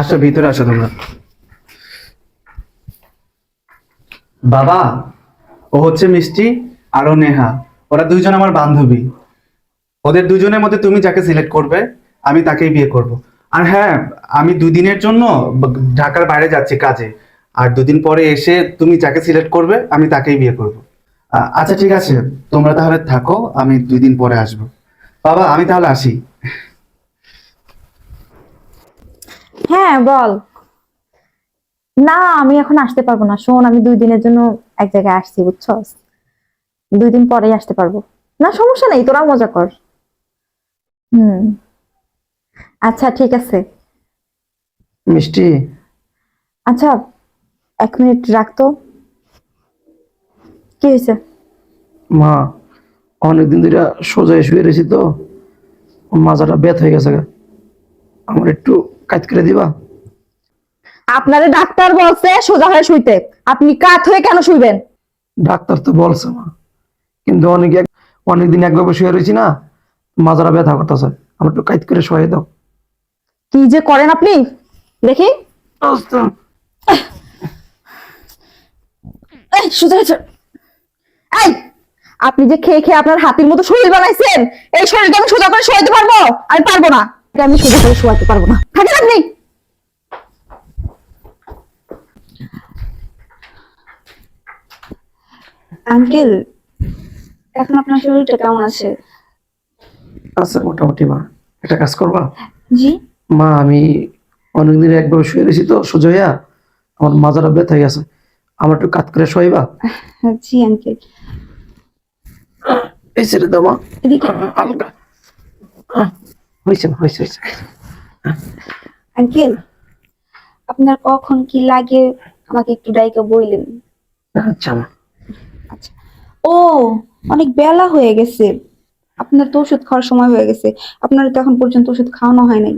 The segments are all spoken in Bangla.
আসো, ভিতরে আসো তোমরা। বাবা, ও হচ্ছে মিষ্টি আর নেহা। ওরা দুইজন আমার বান্ধবী। ওদের দুজনের মধ্যে তুমি যাকে সিলেক্ট করবে, আমি তাকেই বিয়ে করব। আর হ্যাঁ আমি দুদিনের জন্য ঢাকার বাইরে যাচ্ছি কাজে। আর দুদিন পরে এসে তুমি যাকে সিলেক্ট করবে, আমি তাকেই বিয়ে করব। আচ্ছা ঠিক আছে। তোমরা তাহলে থাকো, আমি দুই দিন পরে আসব। বাবা, আমি তাহলে আসি। হ্যাঁ বল। না আমি এখন আসতে পারব না। শোন আমি দুই দিনের জন্য এক জায়গায় আসছি বুঝছস? দুই দিন পরেই আসতে পারব। না সমস্যা নেই তোরা মজা কর। হুম। আচ্ছা ঠিক আছে। মিষ্টি। আচ্ছা এক মিনিট রাখতো কি হয়েছে? মা অনেকদিন ধরে সোজা শুয়ে রয়েছি তো। মাজাটা ব্যথ হয়ে গেছে আমার একটু কাজ করে দিবা। আপনারে ডাক্তার বলছে সোজা হয়ে শুইতে। আপনি কাত হয়ে কেন শুইবেন? ডাক্তার তো বলছে মা। কিন্তু অনেক এক- অনেকদিন একভাবে শুয়ে রয়েছি না মাজারা ব্যথা করতেছে। আমার একটু কাজ করে শুয়ে দাও। কি যে করেন আপনি? দেখি। এই সোজা এই আপনি যে খেয়ে খেয়ে আপনার হাতির মতো শরীর বানাইছেন এই শরীরটা আমি সোজা করে শোয়াতে পারব? আমি পারব না। আমি সোজা করে শোয়াতে পারব না। থাকেন আপনি আঙ্কেল এখন আপনার শরীরটা কেমন আছে? আচ্ছা মোটামুটি মা। একটা কাজ করবা? জি। মা আমি অনেকদিন একভাবে শুয়ে রয়েছি তো সোজা হইয়া আমার মাজারা ব্যথা গেছে আমার একটু কাজ করে শোয়াইবা? জি আঙ্কেল। এই ছেড়ে দাও মা। এদিকে। হালকা। হয়েছে হয়েছে হয়েছে। আঙ্কেল আপনার কখন কি লাগে আমাকে একটু ডাইকা বললেন আচ্ছা মা। আচ্ছা ও অনেক বেলা হয়ে গেছে। আপনার তো ওষুধ খাওয়ার সময় হয়ে গেছে। আপনার তো এখন পর্যন্ত ওষুধ খাওয়ানো হয় নাই।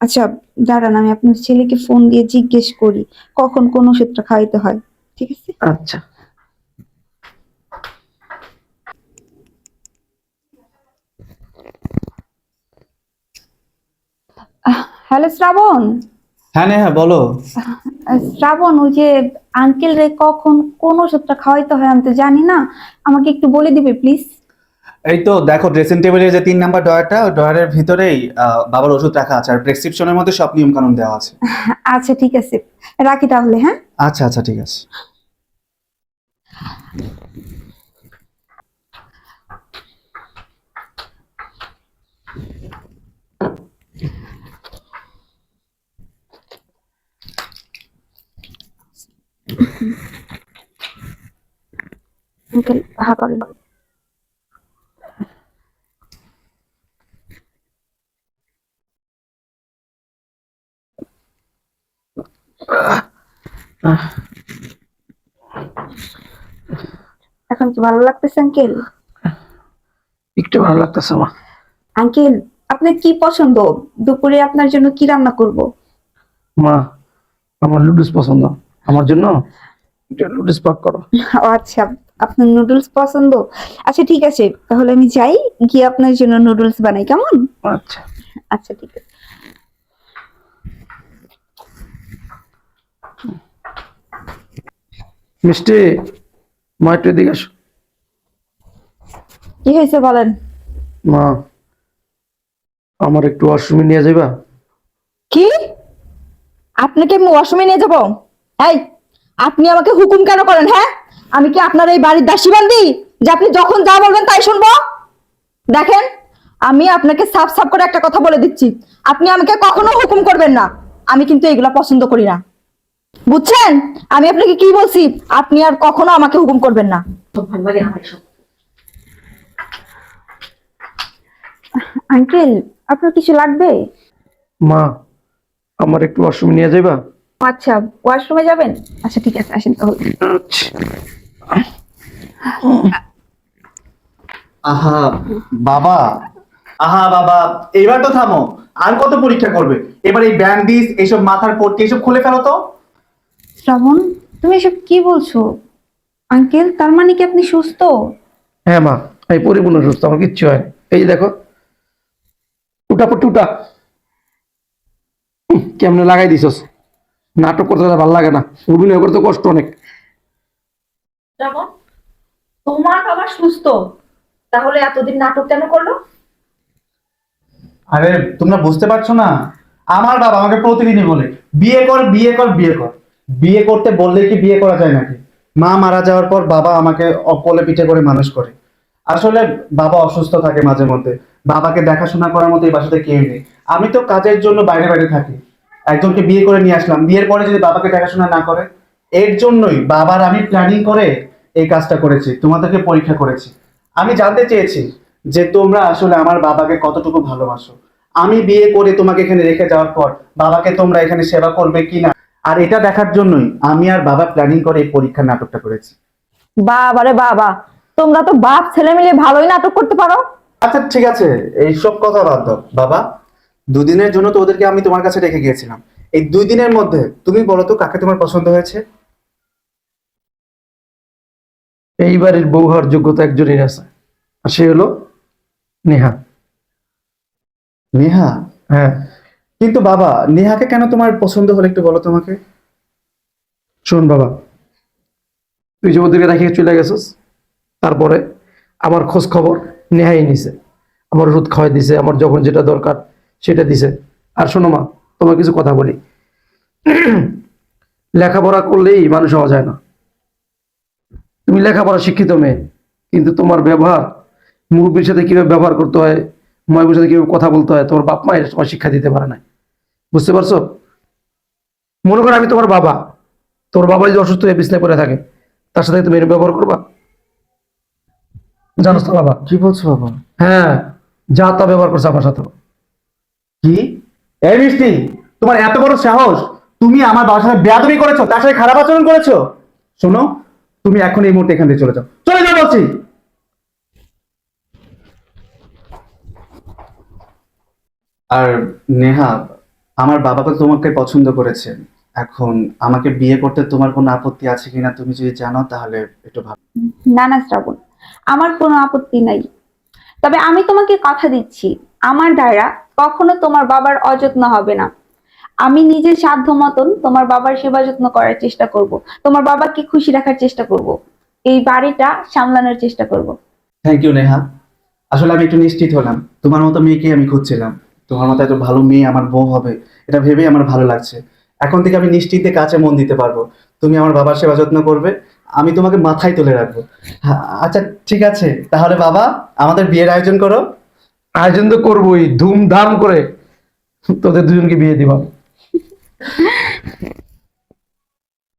আচ্ছা দাঁড়ান আমি আপনার ছেলেকে ফোন দিয়ে জিজ্ঞেস করি কখন কোন ওষুধটা খাওয়াইতে হয় ঠিক আছে? আচ্ছা। হ্যালো শ্রাবণ। হ্যাঁ হ্যাঁ বলো। শ্রাবণ ওই যে আঙ্কেল রে কখন কোন ওষুধটা খাওয়াইতে হয় আমি তো জানি না। আমাকে একটু বলে দিবে প্লিজ এই তো দেখো ড্রেসিং টেবিলের যে তিন নাম্বার ডয়ারটা ওই ডয়ারের ভিতরেই বাবার ওষুধ রাখা আছে আর প্রেসক্রিপশনের মধ্যে সব নিয়ম কানুন দেওয়া আছে। আচ্ছা ঠিক আছে। রাখি তাহলে হ্যাঁ? আচ্ছা আচ্ছা ঠিক আছে। আঙ্কেল হা করেন এখন কি ভালো লাগতেছে আঙ্কেল একটু ভালো লাগতেছে মা। আঙ্কেল আপনার কি পছন্দ? দুপুরে আপনার জন্য কি রান্না করব? মা আমার লুডুস পছন্দ। আমার জন্য একটু লুডুস পাক করো। ও আচ্ছা আপনার নুডলস পছন্দ? আচ্ছা ঠিক আছে তাহলে আমি যাই গিয়ে আপনার জন্য নুডলস বানাই কেমন? আচ্ছা। আচ্ছা ঠিক আছে। মিষ্টি মা একটু এদিকে আসো। কি হয়েছে বলেন? মা আমার একটু ওয়াশরুমে নিয়ে যাবা কি? আপনাকে আমি ওয়াশরুমে নিয়ে যাব? এই আপনি আমাকে হুকুম কেন করেন হ্যাঁ? আমি কি আপনার এই বাড়ির দাসী বান্দি যে আপনি যখন যা বলবেন তাই শুনব? দেখেন আমি আপনাকে সাফ সাফ করে একটা কথা বলে দিচ্ছি। আপনি আমাকে কখনো হুকুম করবেন না। আমি কিন্তু এগুলা পছন্দ করি না। বুঝছেন? আমি আপনাকে কি বলছি? আপনি আর কখনো আমাকে হুকুম করবেন না। আঙ্কেল আপনার কিছু লাগবে? মা আমার একটু অসুবিধা নিয়ে যাবা আচ্ছা ওয়াশরুমে যাবেন? আচ্ছা ঠিক আছে আসেন তাহলে। আহা বাবা। আহা বাবা এবার তো থামো। আর কত পরীক্ষা করবে? এবার এই ব্যান্ডিজ এইসব মাথার পট্টি এসব খুলে ফেলো তো। শ্রাবণ তুমি এসব কি বলছো? আঙ্কেল তার মানে কি আপনি সুস্থ? হ্যাঁ মা আমি পরিপূর্ণ সুস্থ আমার কিচ্ছু হয় এই যে দেখো পড়তে উঠা হুম, কেমনে লাগাই দিছস? নাটক করতে ভালো লাগে না। অভিনয় করতে কষ্ট অনেক। তোমার বাবা সুস্থ। তাহলে এতদিন নাটক কেন করল? আরে তোমরা বুঝতে পারছ না? আমার বাবা আমাকে প্রতিদিনই বলে বিয়ে কর বিয়ে কর বিয়ে কর। বিয়ে করতে বললে কি বিয়ে করা যায় নাকি? মা মারা যাওয়ার পর বাবা আমাকে অকলে পিঠে করে মানুষ করে। আসলে বাবা অসুস্থ থাকে মাঝে মধ্যে। বাবাকে দেখাশোনা করার মতো এই বাসাতে কেউ নেই। আমি তো কাজের জন্য বাইরে বাইরে থাকি। একজনকে বিয়ে করে নিয়ে আসলাম। বিয়ের পরে যদি বাবাকে দেখাশোনা না করে এর জন্যই বাবার আমি প্ল্যানিং করে এই কাজটা করেছি তোমাদেরকে পরীক্ষা করেছি। আমি জানতে চেয়েছি যে তোমরা আসলে আমার বাবাকে কতটুকু ভালোবাসো। আমি বিয়ে করে তোমাকে এখানে রেখে যাওয়ার পর বাবাকে তোমরা এখানে সেবা করবে কিনা? আর এটা দেখার জন্যই আমি আর বাবা প্ল্যানিং করে এই পরীক্ষার নাটকটা করেছি। বাবা রে বাবা তোমরা তো বাপ ছেলে মিলে ভালোই নাটক করতে পারো। আচ্ছা ঠিক আছে এইসব কথা বাদ দাও। বাবা দুদিনের জন্য তো ওদেরকে আমি তোমার কাছে রেখে গিয়েছিলাম। এই দুই দিনের মধ্যে তুমি বলো তো কাকে তোমার পছন্দ হয়েছে? এই বাড়ির বউ হওয়ার যোগ্যতা একজনের আছে আর সে হলো নেহা। নেহা? হ্যাঁ। কিন্তু বাবা নেহাকে কেন তোমার পছন্দ হলো একটু বলো তোমাকে? শোন বাবা তুই যে ওদেরকে রেখে চলে গেছিস তারপরে আমার খোঁজ খবর নেহাই নিছে। আমার ওষুধ খাওয়াই দিছে আমার যখন যেটা দরকার সেটা দিছে। আর শোনো মা তোমার কিছু কথা বলি। লেখাপড়া করলেই মানুষ হওয়া যায় না। তুমি লেখাপড়া শিক্ষিত মেয়ে কিন্তু তোমার ব্যবহার মুরব্বীর সাথে কীভাবে ব্যবহার করতে হয় ময়বুর সাথে কীভাবে কথা বলতে হয় তোমার বাপ মায়ের তোমার শিক্ষা দিতে পারে না বুঝতে পারছ? মনে করো আমি তোমার বাবা। তোর বাবা যদি অসুস্থ হয়ে বিছনায় পড়ে থাকে তার সাথে তুমি এরকম ব্যবহার করবা? জানো তো বাবা? কি বলছো বাবা? হ্যাঁ যা তা ব্যবহার করছে আমার সাথে কি? এই মিষ্টি তোমার এত বড় সাহস? তুমি আমার বাবার সাথে বেয়াদবি করেছ তার সাথে খারাপ আচরণ করেছ? শোনো তুমি এখন এই মুহূর্তে এখান থেকে চলে যাও। চলে যাও বলছি। আর নেহা আমার বাবা তো তোমাকে পছন্দ করেছে। এখন আমাকে বিয়ে করতে তোমার কোনো আপত্তি আছে কিনা তুমি যদি জানো তাহলে একটু ভাব। না না শ্রাবণ আমার কোনো আপত্তি নাই। তবে আমি তোমাকে কথা দিচ্ছি। আমার দ্বারা কখনো তোমার বাবার অযত্ন হবে না। আমি নিজের সাধ্য মতন তোমার বাবার সেবা যত্ন করার চেষ্টা করব। তোমার বাবাকে খুশি রাখার চেষ্টা করব। এই বাড়িটা সামলানোর চেষ্টা করব। Thank you Neha. আসলে আমি একটু নিশ্চিত হলাম। তোমার মতো মেয়েকে আমি খুঁজছিলাম। তোমার মতো এত ভালো মেয়ে আমার বউ হবে এটা ভেবে আমার ভালো লাগছে। এখন থেকে আমি নিশ্চিন্তে কাছে মন দিতে পারব। তুমি আমার বাবার সেবা যত্ন করবে আমি তোমাকে মাথায় তুলে রাখব। হ্যাঁ, আচ্ছা ঠিক আছে। তাহলে বাবা আমাদের বিয়ের আয়োজন করো। আয়োজন তো করবোই ধুমধাম করে তোদের দুজনকে বিয়ে দিবা।